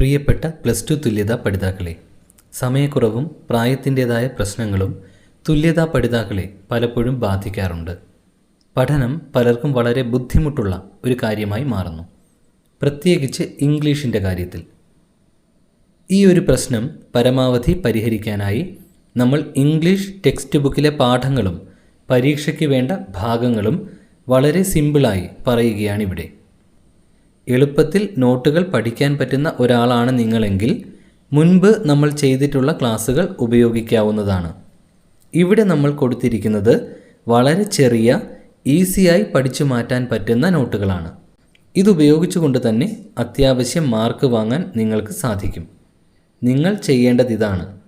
പ്രിയപ്പെട്ട plus two തുല്യതാ പഠിതാക്കളെ സമയക്കുറവും പ്രായത്തിന്റെതായ പ്രശ്നങ്ങളും തുല്യതാ പഠിതാക്കളെ പലപ്പോഴും ബാധിക്കാറുണ്ട്. പഠനം പലർക്കും വളരെ ബുദ്ധിമുട്ടുള്ള ഒരു കാര്യമായി മാറുന്നു. പ്രത്യേകിച്ച് ഇംഗ്ലീഷിന്റെ കാര്യത്തിൽ. ഈ ഒരു പ്രശ്നം പരമാവധി പരിഹരിക്കാനായി നമ്മൾ ഇംഗ്ലീഷ് ടെക്സ്റ്റ് ബുക്കിലെ പാഠങ്ങളും പരീക്ഷയ്ക്ക് വേണ്ട ഭാഗങ്ങളും വളരെ സിമ്പിളായി പറയുകയാണിവിടെ എളുപ്പത്തിൽ നോട്ടുകൾ പഠിക്കാൻ പറ്റുന്ന ഒരാളാണ് നിങ്ങളെങ്കിൽ മുൻപ് നമ്മൾ ചെയ്തിട്ടുള്ള ക്ലാസ്സുകൾ ഉപയോഗിക്കാവുന്നതാണ്. ഇവിടെ നമ്മൾ കൊടുത്തിരിക്കുന്നത് വളരെ ചെറിയ ഈസിയായി പഠിച്ചു മാറ്റാൻ പറ്റുന്ന നോട്ടുകളാണ്. ഇതുപയോഗിച്ചുകൊണ്ട് തന്നെ അത്യാവശ്യം മാർക്ക് വാങ്ങാൻ നിങ്ങൾക്ക് സാധിക്കും. നിങ്ങൾ ചെയ്യേണ്ടത് ഇതാണ്.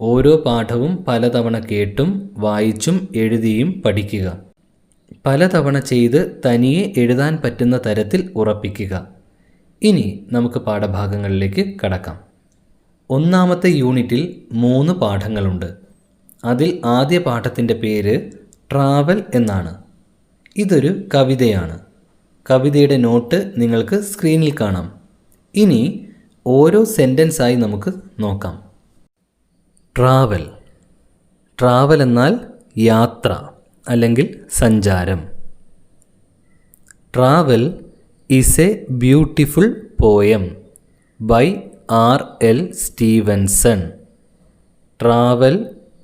ഓരോ പാഠവും പലതവണ കേട്ടും വായിച്ചും എഴുതിയും പഠിക്കുക. പലതവണ ചെയ്ത് തനിയെ എഴുതാൻ പറ്റുന്ന തരത്തിൽ ഉറപ്പിക്കുക. ഇനി നമുക്ക് പാഠഭാഗങ്ങളിലേക്ക് കടക്കാം. ഒന്നാമത്തെ യൂണിറ്റിൽ മൂന്ന് പാഠങ്ങളുണ്ട്. അതിൽ ആദ്യ പാഠത്തിന്റെ പേര് ട്രാവൽ എന്നാണ്. ഇതൊരു കവിതയാണ്. കവിതയുടെ നോട്ട് നിങ്ങൾക്ക് സ്ക്രീനിൽ കാണാം. ഇനി ഓരോ സെന്റൻസായി നമുക്ക് നോക്കാം. ട്രാവൽ. ട്രാവൽ എന്നാൽ യാത്ര അല്ലെങ്കിൽ സഞ്ചാരം. Travel is a beautiful poem by R L Stevenson. Travel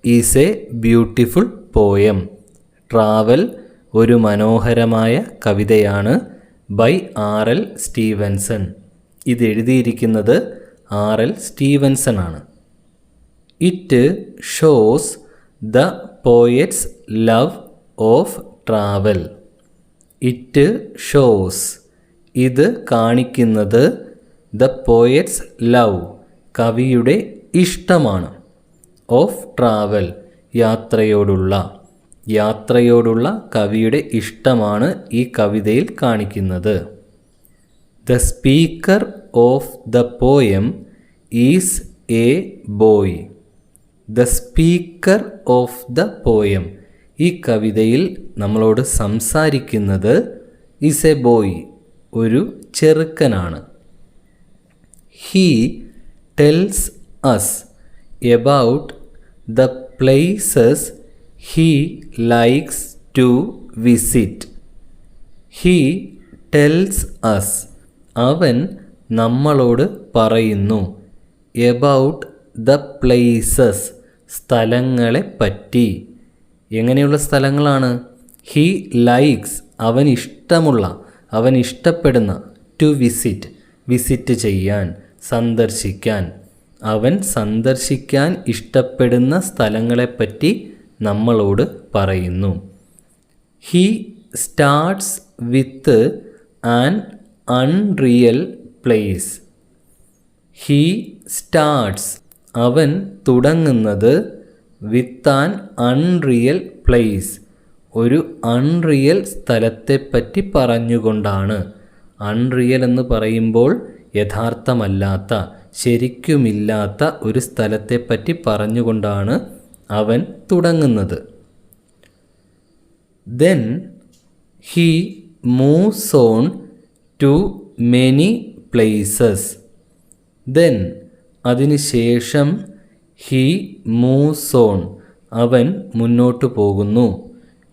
is a beautiful poem. Travel ഒരു മനോഹരമായ കവിതയാണ് ബൈ ആർ എൽ സ്റ്റീവൻസൺ. ഇത് എഴുതിയിരിക്കുന്നത് ആർ എൽ സ്റ്റീവൻസൺ ആണ് it shows the poet's love of travel. It shows ഇത് കാണിക്കുന്നത് the poet's love കവിയുടെ ഇഷ്ടമാണ്. ഓഫ് ട്രാവൽ യാത്രയോടുള്ള യാത്രയോടുള്ള കവിയുടെ ഇഷ്ടമാണ് ഈ കവിതയിൽ കാണിക്കുന്നത്. The speaker of the poem is a boy. The speaker of the poem ഈ കവിതയിൽ നമ്മളോട് സംസാരിക്കുന്നത് ഈസ് എ ബോയ്. ഒരു ചെറുക്കനാണ്. He tells us about the places he likes to visit he tells us അവൻ നമ്മളോട് പറയുന്നു എബൌട്ട് ദ പ്ലേസസ് സ്ഥലങ്ങളെ പറ്റി. എങ്ങനെയുള്ള സ്ഥലങ്ങളാണ്? ഹീ ലൈക്സ് അവൻ ഇഷ്ടമുള്ള അവൻ ഇഷ്ടപ്പെടുന്ന ടു വിസിറ്റ് വിസിറ്റ് ചെയ്യാൻ സന്ദർശിക്കാൻ. അവൻ സന്ദർശിക്കാൻ ഇഷ്ടപ്പെടുന്ന സ്ഥലങ്ങളെപ്പറ്റി നമ്മളോട് പറയുന്നു. He starts with an unreal place he starts അവൻ തുടങ്ങുന്നത് വിത്ത് ആൻ അൺറിയൽ പ്ലേസ് ഒരു അൺറിയൽ സ്ഥലത്തെപ്പറ്റി പറഞ്ഞുകൊണ്ടാണ്. അൺറിയൽ എന്ന് പറയുമ്പോൾ യഥാർത്ഥമല്ലാത്ത ശരിക്കുമില്ലാത്ത ഒരു സ്ഥലത്തെപ്പറ്റി പറഞ്ഞുകൊണ്ടാണ് അവൻ തുടങ്ങുന്നത്. Then he moves on to many places then അതിനുശേഷം ഹീ മൂവ്സ് ഓൺ അവൻ മുന്നോട്ട് പോകുന്നു.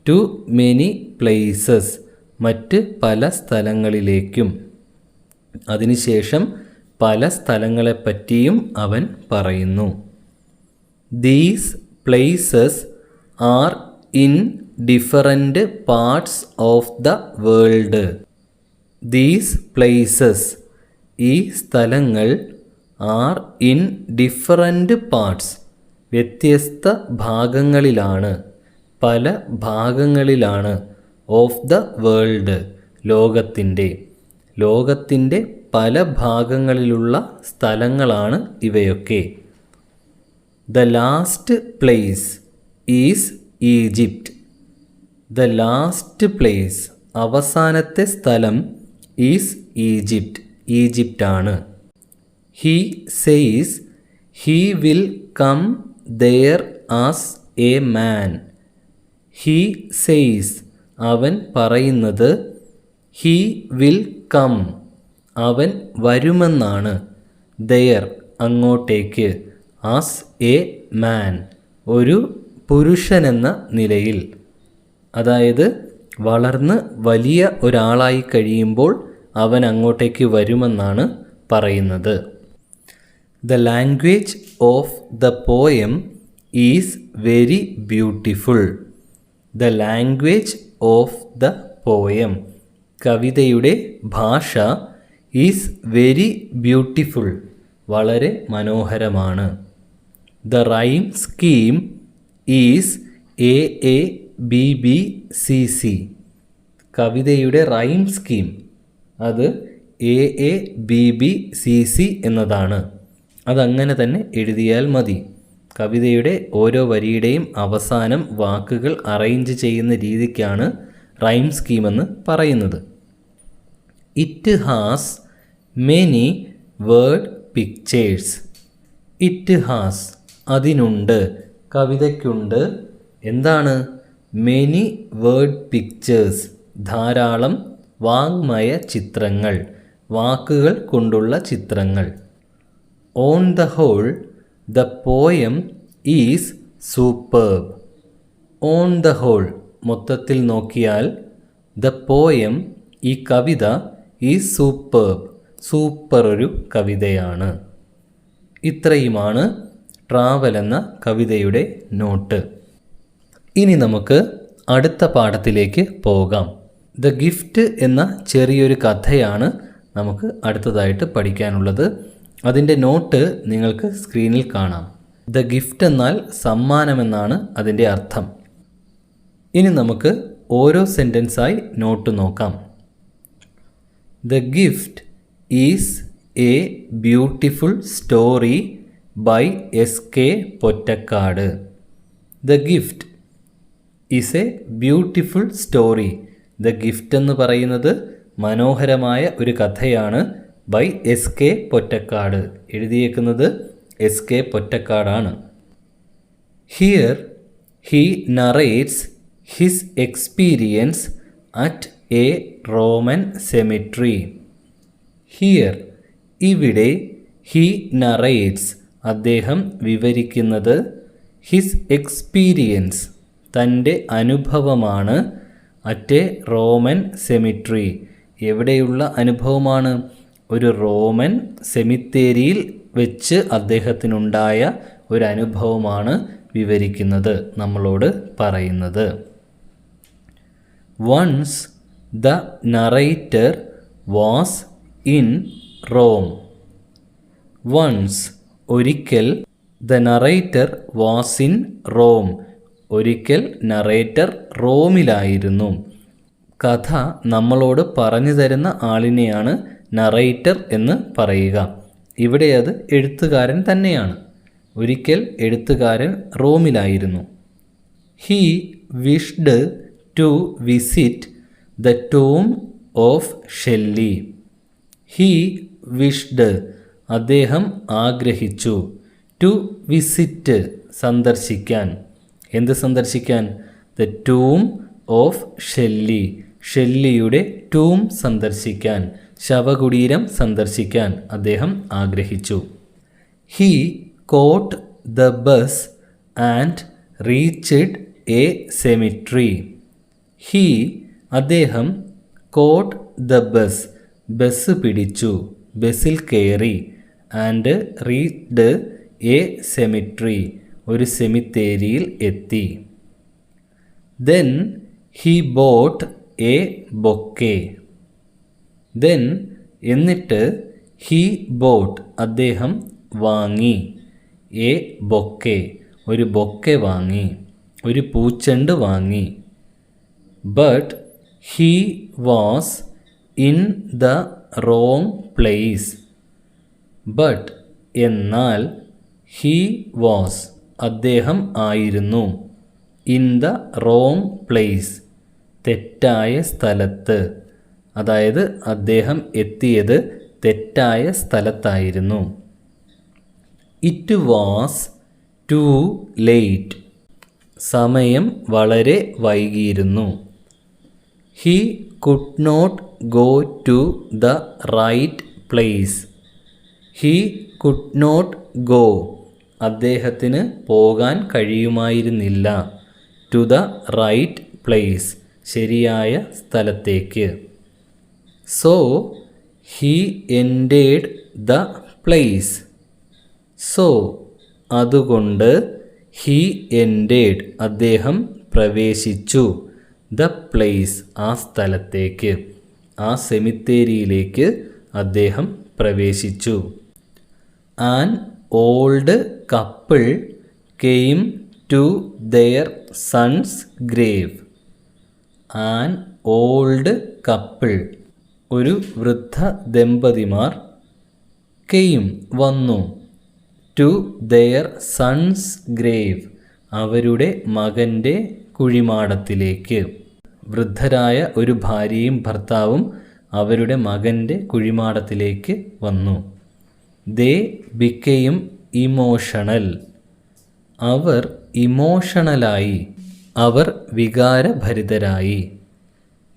ടു മെനി പ്ലേസസ് മറ്റ് പല സ്ഥലങ്ങളിലേക്കും. അതിനുശേഷം പല സ്ഥലങ്ങളെപ്പറ്റിയും അവൻ പറയുന്നു. These places are in different parts of the world these places ഈ സ്ഥലങ്ങൾ ആർ ഇൻ ഡിഫറന്റ് പാർട്സ് വ്യത്യസ്ത ഭാഗങ്ങളിലാണ്. പല ഭാഗങ്ങളിലാണ് ഓഫ് ദ വേൾഡ് ലോകത്തിന്റെ ലോകത്തിന്റെ പല ഭാഗങ്ങളിലുള്ള സ്ഥലങ്ങളാണ് ഇവയൊക്കെ. The last place is Egypt the last place അവസാനത്തെ സ്ഥലം is Egypt ഈജിപ്റ്റാണ് he says he will come there as a man he says അവൻ പറയുന്നത് ഹീ വിൽ കം അവൻ വരുമെന്നാണ്. ദയർ അങ്ങോട്ടേക്ക്. ആസ് എ മാൻ ഒരു പുരുഷനെന്ന നിലയിൽ. അതായത് വളർന്ന് വലിയ ഒരാളായി കഴിയുമ്പോൾ അവൻ അങ്ങോട്ടേക്ക് വരുമെന്നാണ് പറയുന്നത്. The language of the poem is very beautiful the language of the poem കവിതയുടെ ഭാഷ ഈസ് വെരി ബ്യൂട്ടിഫുൾ വളരെ മനോഹരമാണ്. The rhyme scheme is A A B B C C കവിതയുടെ റൈം സ്കീം അത് A A B B C C എന്നതാണ്. അതങ്ങനെ തന്നെ എഴുതിയാൽ മതി. കവിതയുടെ ഓരോ വരിയുടെയും അവസാനം വാക്കുകൾ അറേഞ്ച് ചെയ്യുന്ന രീതിക്കാണ് റൈം സ്കീമെന്ന് പറയുന്നത്. It has many word pictures it has അതിനുണ്ട് കവിതയ്ക്കുണ്ട്. എന്താണ്? മെനി വേർഡ് പിക്ചേഴ്സ് ധാരാളം വാങ്മയ ചിത്രങ്ങൾ. വാക്കുകൾ കൊണ്ടുള്ള ചിത്രങ്ങൾ. On the whole the poem is superb on the whole മൊത്തത്തിൽ നോക്കിയാൽ ദ പോയം ഈ കവിത ഈ സൂപ്പർബ് സൂപ്പർ ഒരു കവിതയാണ്. ഇത്രയുമാണ് ട്രാവൽ എന്ന കവിതയുടെ നോട്ട്. ഇനി നമുക്ക് അടുത്ത പാഠത്തിലേക്ക് പോകാം. ദ ഗിഫ്റ്റ് എന്ന ചെറിയൊരു കഥയാണ് നമുക്ക് അടുത്തതായിട്ട് പഠിക്കാനുള്ളത്. അതിന്റെ നോട്ട് നിങ്ങൾക്ക് സ്ക്രീനിൽ കാണാം. ദ ഗിഫ്റ്റ് എന്നാൽ സമ്മാനമെന്നാണ് അതിന്റെ അർത്ഥം. ഇനി നമുക്ക് ഓരോ സെന്റൻസായി നോട്ട് നോക്കാം. The gift is a beautiful story by S K Pottekkatt. The gift is a beautiful story. The gift എന്ന് പറയുന്നത് മനോഹരമായ ഒരു കഥയാണ്. By S K Pottekkatt. എഴുതിയേക്കുന്നത് S K പൊറ്റക്കാടാണ്. Here he narrates his experience at a Roman cemetery here ഇവിടെ he narrates അദ്ദേഹം വിവരിക്കുന്നത് his experience തന്റെ അനുഭവമാണ് അറ്റ് എ റോമൻ സെമിട്രി എവിടെയുള്ള അനുഭവമാണ്? ഒരു റോമൻ സെമിത്തേരിയിൽ വെച്ച് അദ്ദേഹത്തിനുണ്ടായ ഒരു അനുഭവമാണ് വിവരിക്കുന്നത് നമ്മളോട് പറയുന്നത്. Once the narrator was in Rome once ഒരിക്കൽ the narrator was in Rome ഒരിക്കൽ നറേറ്റർ റോമിലായിരുന്നു. കഥ നമ്മളോട് പറഞ്ഞു തരുന്ന ആളിനെയാണ് നറേറ്റർ എന്ന് പറയുക. ഇവിടെ അത് എഴുത്തുകാരൻ തന്നെയാണ്. ഒരിക്കൽ എഴുത്തുകാരൻ റോമിലായിരുന്നു. He wished to visit the tomb of Shelley he wished അദ്ദേഹം ആഗ്രഹിച്ചു ടു വിസിറ്റ് സന്ദർശിക്കാൻ. എന്ത് സന്ദർശിക്കാൻ? ദ ടൂം ഓഫ് ഷെല്ലി ഷെല്ലിയുടെ ടൂം സന്ദർശിക്കാൻ. ശവകുടീരം സന്ദർശിക്കാൻ അദ്ദേഹം ആഗ്രഹിച്ചു. He caught the bus and reached a cemetery he അദ്ദേഹം കോട്ട് ദ ബസ് ബസ് പിടിച്ചു. ബസ്സിൽ കയറി ആൻഡ് റീഡ് എ സെമിട്രി ഒരു സെമിത്തേരിയിൽ എത്തി. Then he bought a bouquet then എന്നിട്ട് ഹി ബോട്ട് അദ്ദേഹം വാങ്ങി. A bouquet. ഒരു ബൊക്കെ വാങ്ങി. ഒരു പൂച്ചെണ്ട് വാങ്ങി. But he was in the wrong place but എന്നാൽ ഹീ വാസ് അദ്ദേഹം ആയിരുന്നു ഇൻ ദ റോങ് പ്ലേസ് തെറ്റായ സ്ഥലത്ത്. അതായത് അദ്ദേഹം എത്തിയത് തെറ്റായ സ്ഥലത്തായിരുന്നു. ഇറ്റ് വാസ് ടു ലേറ്റ് സമയം വളരെ വൈകിയിരുന്നു. He could not go to the right place he could not go അദ്ദേഹത്തിന് പോകാൻ കഴിയുമായിരുന്നില്ല. ടു ദ റൈറ്റ് പ്ലേസ് ശരിയായ സ്ഥലത്തേക്ക്. So he entered the place so അതുകൊണ്ട് ഹീ എൻഡേഡ് അദ്ദേഹം പ്രവേശിച്ചു ദ പ്ലേസ് ആ സ്ഥലത്തേക്ക്. ആ സെമിത്തേരിയിലേക്ക് അദ്ദേഹം പ്രവേശിച്ചു. An old couple came to their son's grave an old couple ഒരു വൃദ്ധ ദമ്പതിമാർ കെയും വന്നു. ടു ദെയർ സൺസ് ഗ്രേവ് അവരുടെ മകന്റെ കുഴിമാടത്തിലേക്ക്. വൃദ്ധരായ ഒരു ഭാര്യയും ഭർത്താവും അവരുടെ മകന്റെ കുഴിമാടത്തിലേക്ക് വന്നു. They ബിക്കയും emotional. അവർ ഇമോഷണലായി. അവർ വികാരഭരിതരായി.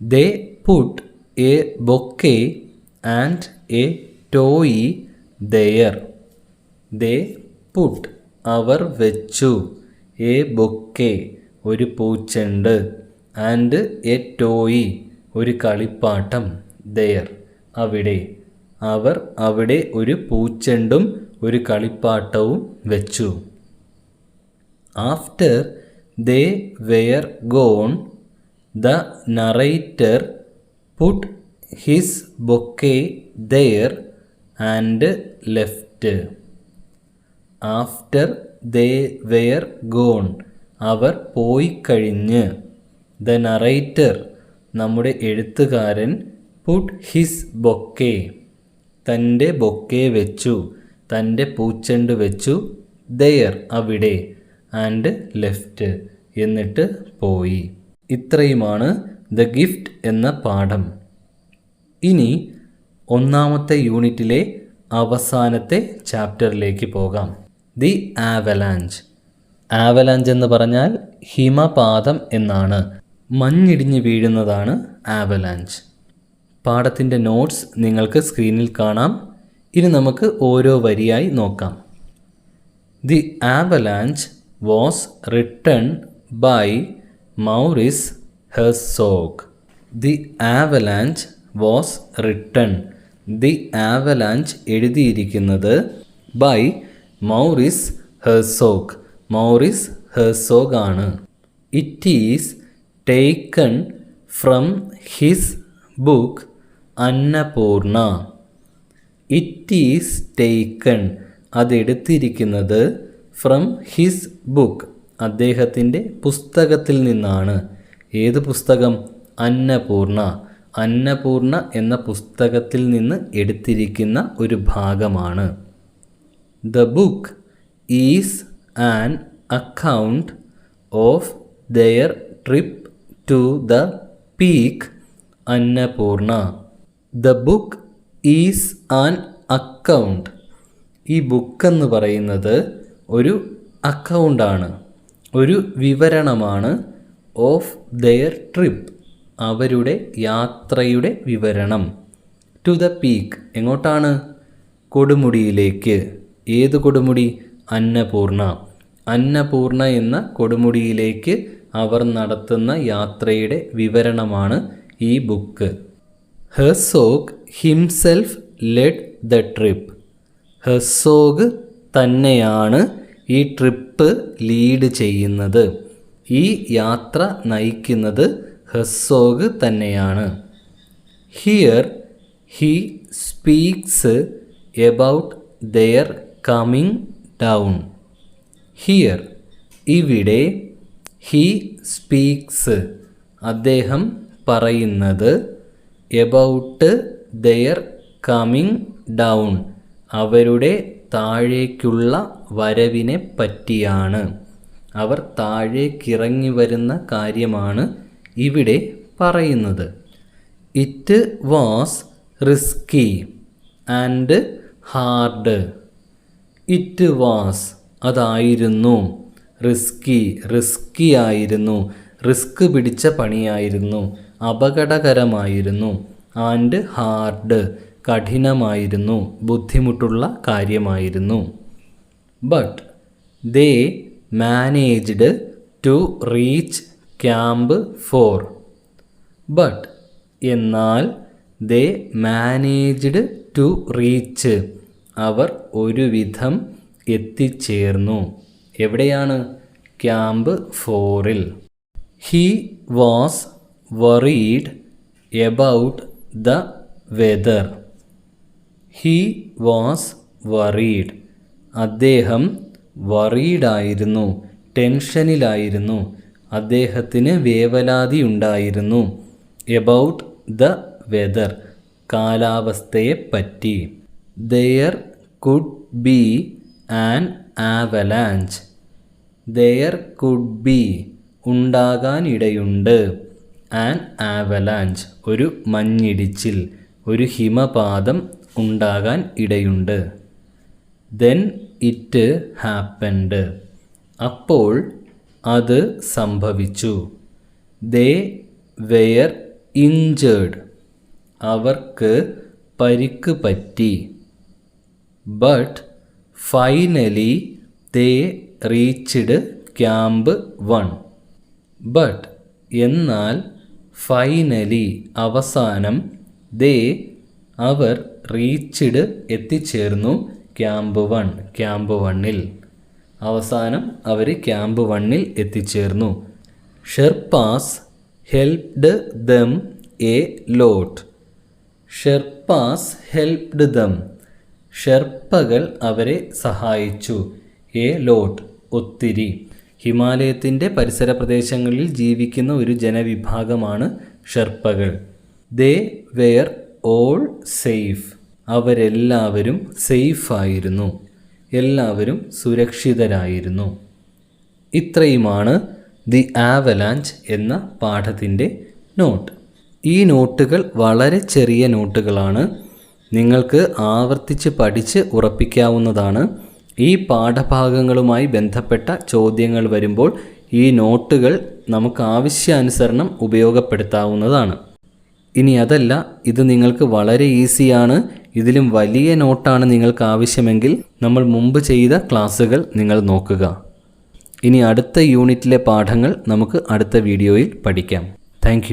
They put. A bouquet and a toy there they put അവർ വെച്ചു. എ ബൊക്കെ ഒരു പൂച്ചെണ്ട് ആൻഡ് എ ടോയി ഒരു കളിപ്പാട്ടം ദെയർ അവിടെ അവർ അവിടെ ഒരു പൂച്ചെണ്ടും ഒരു കളിപ്പാട്ടവും വെച്ചു. After they were gone the narrator put his bouquet there and left after they were gone അവർ പോയി കഴിഞ്ഞ്. ദ നറേറ്റർ നമ്മുടെ എഴുത്തുകാരൻ പുട്ട് ഹിസ് ബൊക്കെ തന്റെ ബൊക്കെ വെച്ചു തന്റെ പൂച്ചെണ്ട് വെച്ചു ദെയർ അവിടെ ആൻഡ് ലെഫ്റ്റ് എന്നിട്ട് പോയി. ഇത്രയുമാണ് ദ ഗിഫ്റ്റ് എന്ന പാഠം. ഇനി ഒന്നാമത്തെ യൂണിറ്റിലെ അവസാനത്തെ ചാപ്റ്ററിലേക്ക് പോകാം. ദി ആവലാഞ്ച്. ആവലാഞ്ച് എന്ന് പറഞ്ഞാൽ ഹിമപാതം എന്നാണ്. മഞ്ഞിടിഞ്ഞ് വീഴുന്നതാണ് ആവലാഞ്ച്. പാഠത്തിന്റെ നോട്ട്സ് നിങ്ങൾക്ക് സ്ക്രീനിൽ കാണാം. ഇനി നമുക്ക് ഓരോ വരിയായി നോക്കാം. The avalanche was written by Maurice Herzog the avalanche was written the avalanche എഴുതിയിരിക്കുന്നത് by Maurice Herzog Maurice Herzog ആണ്. It is taken from his book Annapurna it is taken അതെടുത്തിരിക്കുന്നത് from his book അദ്ദേഹത്തിന്റെ പുസ്തകത്തിൽ നിന്നാണ്. ഏത് പുസ്തകം? അന്നപൂർണ. അന്നപൂർണ എന്ന പുസ്തകത്തിൽ നിന്ന് എടുത്തിരിക്കുന്ന ഒരു ഭാഗമാണ്. The book is an account of their trip to the peak Annapurna. The book is an account ഈ ബുക്ക് എന്ന് പറയുന്നത് ഒരു അക്കൗണ്ടാണ് ഒരു വിവരണമാണ്. ഓഫ് ദെയർ ട്രിപ്പ് അവരുടെ യാത്രയുടെ വിവരണം. ടു ദ പീക്ക് എങ്ങോട്ടാണ്? കൊടുമുടിയിലേക്ക്. ഏത് കൊടുമുടി? അന്നപൂർണ. അന്നപൂർണ എന്ന കൊടുമുടിയിലേക്ക് അവർ നടത്തുന്ന യാത്രയുടെ വിവരണമാണ് ഈ book Herzog himself led the trip Herzog തന്നെയാണ് ഈ ട്രിപ്പ് ലീഡ് ചെയ്യുന്നത്. ഈ യാത്ര നയിക്കുന്നത് ഹസ്സോഗ് തന്നെയാണ്. Here he speaks about their coming down here ഇവിടെ ഹി സ്പീക്സ് അദ്ദേഹം പറയുന്നത് എബൌട്ട് ദെയർ കമ്മിങ് ഡൗൺ അവരുടെ താഴേക്കുള്ള വരവിനെ പറ്റിയാണ്. അവർ താഴേക്കിറങ്ങി വരുന്ന കാര്യമാണ് ഇവിടെ പറയുന്നത്. It was risky and hard it was അതായിരുന്നു. റിസ്കി റിസ്കി ആയിരുന്നു. റിസ്ക് പിടിച്ച പണിയായിരുന്നു. അപകടകരമായിരുന്നു ആൻഡ് ഹാർഡ് കഠിനമായിരുന്നു. ബുദ്ധിമുട്ടുള്ള കാര്യമായിരുന്നു. But they managed to reach camp four but എന്നാൽ ദേ മാനേജ്ഡ് ടു റീച്ച് അവർ ഒരുവിധം എത്തിച്ചേർന്നു. എവിടെയാണ്? ക്യാമ്പ് ഫോറിൽ he was worried about the weather he was worried അദ്ദേഹം വറീഡായിരുന്നു ടെൻഷനിലായിരുന്നു അദ്ദേഹത്തിന് വേവലാതി ഉണ്ടായിരുന്നു about the weather കാലാവസ്ഥയെപ്പറ്റി. There could be an avalanche there could be ഉണ്ടാകാനിടയുണ്ട്. An avalanche ഒരു മഞ്ഞിടിച്ചിൽ ഒരു ഹിമപാതം ഉണ്ടാകാൻ ഇടയുണ്ട്. Then it happened. അപ്പോൾ അത് സംഭവിച്ചു. They were injured. അവർക്ക് പരിക്ക് പറ്റി. But finally they reached camp one. But എന്നാൽ ഫൈനലി അവസാനം ദേ അവർ റീച്ച്ഡ് എത്തിച്ചേർന്നു ക്യാമ്പ് വൺ ക്യാമ്പ് വണ്ണിൽ. അവസാനം അവർ ക്യാമ്പ് വണ്ണിൽ എത്തിച്ചേർന്നു. Sherpas helped them a lot. Sherpas helped them. ഷെർപ്പകൾ അവരെ സഹായിച്ചു. എ ലോട്ട് ഒത്തിരി. ഹിമാലയത്തിന്റെ പരിസര പ്രദേശങ്ങളിൽ ജീവിക്കുന്ന ഒരു ജനവിഭാഗമാണ് ഷെർപ്പകൾ. They were all safe. അവരെല്ലാവരും സേഫായിരുന്നു. എല്ലാവരും സുരക്ഷിതരായിരുന്നു. ഇത്രയുമാണ് ദി ആവലാഞ്ച് എന്ന പാഠത്തിന്റെ നോട്ട്. ഈ നോട്ടുകൾ വളരെ ചെറിയ നോട്ടുകളാണ്. നിങ്ങൾക്ക് ആവർത്തിച്ച് പഠിച്ച് ഉറപ്പിക്കാവുന്നതാണ്. ഈ പാഠഭാഗങ്ങളുമായി ബന്ധപ്പെട്ട ചോദ്യങ്ങൾ വരുമ്പോൾ ഈ നോട്ടുകൾ നമുക്ക് ആവശ്യാനുസരണം ഉപയോഗപ്പെടുത്താവുന്നതാണ്. ഇനി അതല്ല ഇത് നിങ്ങൾക്ക് വളരെ ഈസിയാണ്. ഇതിലും വലിയ നോട്ടാണ് നിങ്ങൾക്ക് ആവശ്യമെങ്കിൽ നമ്മൾ മുമ്പ് ചെയ്ത ക്ലാസ്സുകൾ നിങ്ങൾ നോക്കുക. ഇനി അടുത്ത യൂണിറ്റിലെ പാഠങ്ങൾ നമുക്ക് അടുത്ത വീഡിയോയിൽ പഠിക്കാം. താങ്ക്